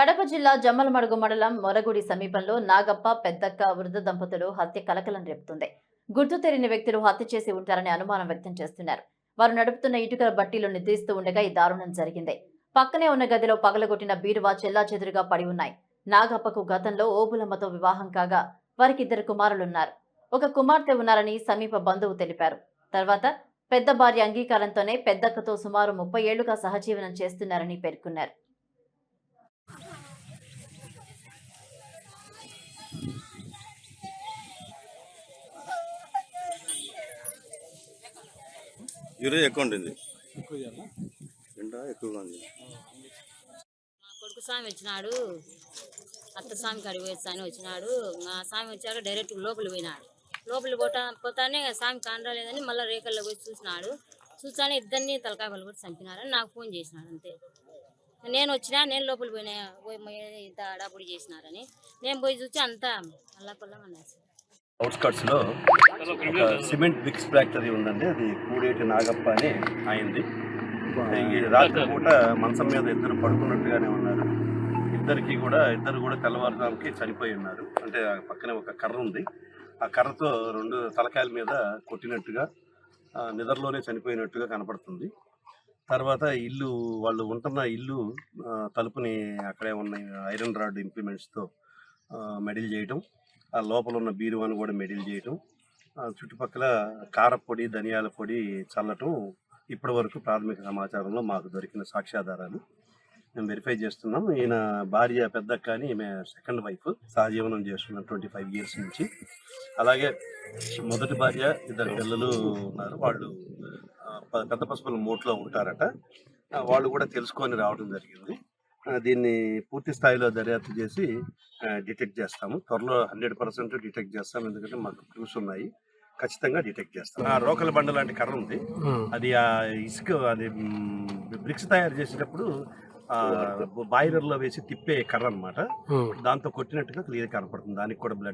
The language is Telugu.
కడప జిల్లా జమ్మలమడుగు మండలం మొరగుడి సమీపంలో నాగప్ప పెద్దక్క వృద్ధ దంపతులు హత్య కలకలం రేపుతుంది. గుర్తు తెలియని వ్యక్తులు హత్య చేసి ఉంటారని అనుమానం వ్యక్తం చేస్తున్నారు. వారు నడుపుతున్న ఇటుకల బట్టీలు నిద్రిస్తూ ఉండగా ఈ దారుణం జరిగింది. పక్కనే ఉన్న గదిలో పగలగొట్టిన బీరువా చెల్లా చెదురుగా పడి ఉన్నాయి. నాగప్పకు గతంలో ఓబులమ్మతో వివాహం కాగా వారికి ఇద్దరు కుమారులున్నారు. ఒక కుమార్తె ఉన్నారని సమీప బంధువు తెలిపారు. తర్వాత పెద్ద భార్య అంగీకారంతోనే పెద్దక్కతో సుమారు ముప్పై ఏళ్ళుగా సహజీవనం చేస్తున్నారని పేర్కొన్నారు. యూరియా ఎక్కువ ఉంటుంది. ఎండ ఎక్కువగా ఉంది. మా కొడుకు స్వామి వచ్చినాడు. అత్త స్వామి కాడికి పోయేస్తాను వచ్చినాడు. మా స్వామి వచ్చాక డైరెక్ట్ లోపల పోయినాడు. లోపల పోతా పోతానే స్వామి కానరాలేదని మళ్ళీ రేకల్లో పోయి చూసినాడు. చూసానే ఇద్దరిని తలకాయ పళ్ళు కొట్టి చంపినారని నాకు ఫోన్ చేసినాడు అంతే. నేను వచ్చినా నేను లోపల పోయినా పోయి మ- ఇంత అడాపుడి చేసినారని. నేను పోయి చూసి అంతా అల్లా కొల్లం అన్నారు అవుట్స్కట్స్లో ఒక సిమెంట్ బ్రిక్స్ ఫ్యాక్టరీ ఉందండి. అది కూడేటి నాగప్ప అని అయింది. ఈ రాత్రి పూట మంచం మీద ఇద్దరు పడుకున్నట్టుగానే ఉన్నారు. ఇద్దరికి కూడా ఇద్దరు కూడా తెల్లవారుజాముకి చనిపోయి ఉన్నారు. అంటే ఆ పక్కనే ఒక కర్ర ఉంది. ఆ కర్రతో రెండు తలకాయల మీద కొట్టినట్టుగా నిద్రలోనే చనిపోయినట్టుగా కనపడుతుంది. తర్వాత ఇల్లు వాళ్ళు ఉంటున్న ఇల్లు తలుపుని అక్కడే ఉన్న ఐరన్ రాడ్ ఇంప్లిమెంట్స్తో మెడిల్ చేయటం. ఆ లోపల ఉన్న బీరువాను కూడా మెడిల్ చేయటం. చుట్టుపక్కల కారపొడి ధనియాల పొడి చల్లటం ఇప్పటి వరకు ప్రాథమిక సమాచారంలో మాకు దొరికిన సాక్ష్యాధారాలు. మేము వెరిఫై చేస్తున్నాం. ఈయన భార్య పెద్దక్క అని ఈమె సెకండ్ వైఫ్ సహజీవనం చేస్తున్నాం ట్వంటీ ఫైవ్ ఇయర్స్ నుంచి. అలాగే మొదటి భార్య ఇద్దరు పిల్లలు ఉన్నారు. వాళ్ళు పెద్ద పసుపుల మూట్లో ఉంటారట. వాళ్ళు కూడా తెలుసుకొని రావడం జరిగింది. దీన్ని పూర్తి స్థాయిలో దర్యాప్తు చేసి డిటెక్ట్ చేస్తాము. త్వరలో హండ్రెడ్ పర్సెంట్ డిటెక్ట్ చేస్తాం. ఎందుకంటే మాకు క్లూస్ ఉన్నాయి. ఖచ్చితంగా డిటెక్ట్ చేస్తాం. ఆ రోకల బండ లాంటి కర్ర ఉంది. అది ఆ ఇసుక అది బ్రిక్స్ తయారు చేసేటప్పుడు బాయిలర్లో వేసి తిప్పే కర్ర అన్నమాట. దాంతో కొట్టినట్టుగా క్లియర్ కనపడుతుంది. దానికి కూడా బ్లడ్